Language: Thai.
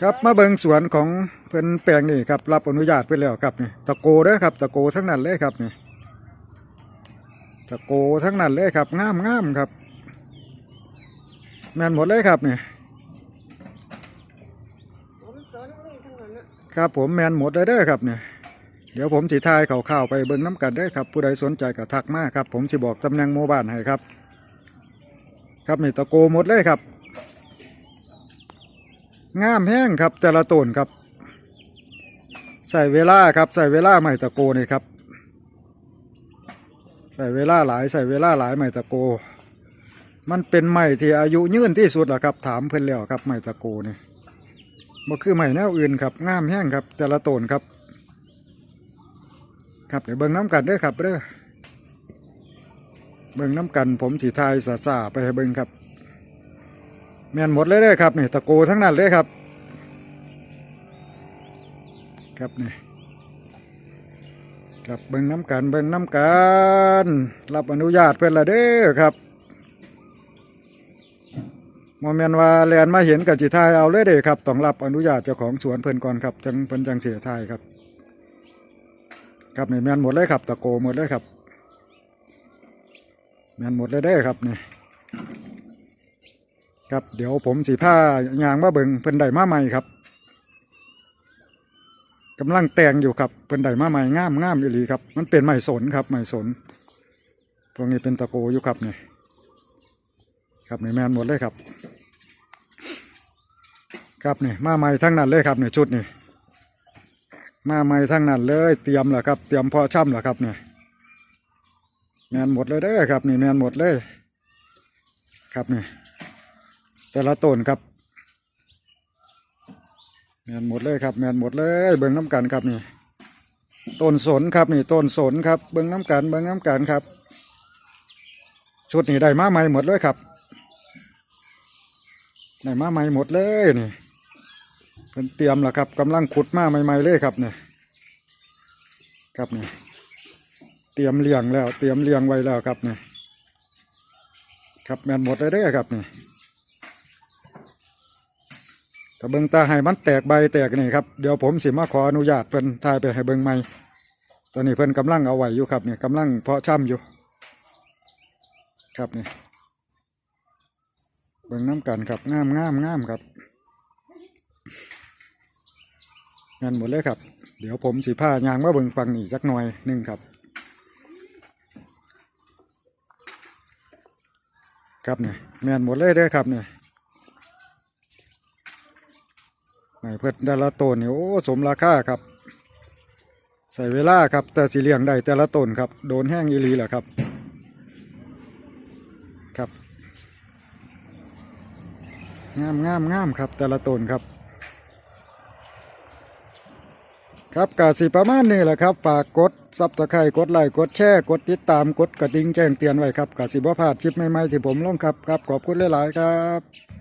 ครับมาเบิงสวนของเพิ่นแปลงนี่ครับรับอนุญาตไปแล้วครับนี่ตะโกเด้อครับตะโกทั้งนั้นเลยครับนี่ตะโกทั้งนั้นเลยครับงามงามครับ แม่นหมดเลยครับนี่ครับผมแม่นหมดเลยเด้อครับนี่เดี๋ยวผมสิทายข่าวๆไปเบิ่งน้ำกันได้ครับ ผู้ใดสนใจก็ทักมาครับ ผมสิบอกตำแหน่งหมู่บ้านให้ครับ ครับนี่ตะโกหมดเลยครับ งามแห้งครับแต่ละต้นครับ ใส่เวลาครับใส่เวลาใหม่ตะโกนี่ครับ ใส่เวลาหลายใส่เวลาหลายใหม่ตะโก มันเป็นไม้ที่อายุยืนที่สุดละครับ ถามเพิ่นแล้วครับไม้ตะโกนี่บ่คือไม้แนวอื่นครับงามแห้งครับ แต่ละต้นครับ ครับเดี๋ยวเบิ่งน้ำกันเด้อครับเด้อเบิ่งน้ำกันผมสีไทยสาสาไปให้เบิ่งครับ แม่นหมดเลยเด้อครับนี่ตะโกทั้งนั้นเลยครับ ครับนี่ครับเบิ่งน้ำกันเบิ่งน้ำกันรับอนุญาตเพื่อนละเด้อครับโมเมนว่าแลนมาเห็นกับจิทายเอาเลยเด้อครับต้องรับอนุญาตเจ้าของสวนเพิ่อนก่อนครับจังเพิ่นจังเสียทายครับ ครับนี่แมนหมดเลยครับ ตะโกหมดเลยครับ แมนหมดเลยได้อครับนี่ ครับเดี๋ยวผมสีผ้ายางมาเบิงเพิ่นได้มาใหม่ครับกำลังแต่งอยู่ครับเพิ่นได้มาใหม่งามงามอีหลีครับ มันเป็นไม้สนครับไม้สนพวกนี้เป็นตะโกอยู่ครับนี่ครับนี่แมนหมดเลยครับ ครับนี่มาใหม่ทั้งนั้นเลยครับนี่ชุดนี่มาใหม่ทั้งนั้นเลยเตรียมแล้วครับ เตรียมพอช่ำแล้วครับเนี่ยแมนหมดเลยเด้อครับนี่แมนหมดเลย ครับนี่ แต่ละต้นครับแมนหมดเลยครับแมนหมดเลย เบิ้งน้ำกันครับนี่ต้นสนครับนี่ต้นสนครับเบิ้งน้ำกันเบิ้งน้ำกันครับ ชุดนี้ได้มาใหม่หมดเลยครับได้มาใหม่หมดเลยนี่เพิ่นเตรียมแล้วครับกำลังขุดมาใหม่ๆเลยครับเนี่ยครับเนี่ยเตรียมเลี้ยงแล้ว เตรียมเลี้ยงไว้แล้วครับเนี่ยครับแมนหมดเลยเด้ครับนี่ ถ้าเบิงตาให้มันแตกใบแตกนี่ครับเดี๋ยวผมสิมาขออนุญาตเพิ่นทายไปให้เบิงใหม่ตอนนี้เพิ่นกำลังเอาไหว้อยู่ครับเนี่ยกำลังเพาะช่ำอยู่ ครับนี่เบิงน้ำกันครับงามงามงามครับงานหมดเลยครับ เดี๋ยวผมสีผ้ายางมาเบิงฟังนี่จักหน่อยหนึ่งครับครับเนี่ยแมนหมดเลยเด้อครับเนี่ยไม่ เพิ่นแต่ละต้นนี่โอ้สมราคาครับ ใส่เวลาครับ แต่สีเลี้ยงได้แต่ละต้นครับ โดนแห้งอีหลีแหละครับ ครับงามงามงามครับ แต่ละต้นครับ ครับกาสีประมาณนี้แหละครับฝากกดซับตะไคร่กดไลค์กดแชร์กดติดตามกดกระดิ่งแจ้งเตือนไว้ครับกาสีบ่พลาดคลิปใหม่ๆที่ผมลงครับครับขอบคุณหลายๆครับ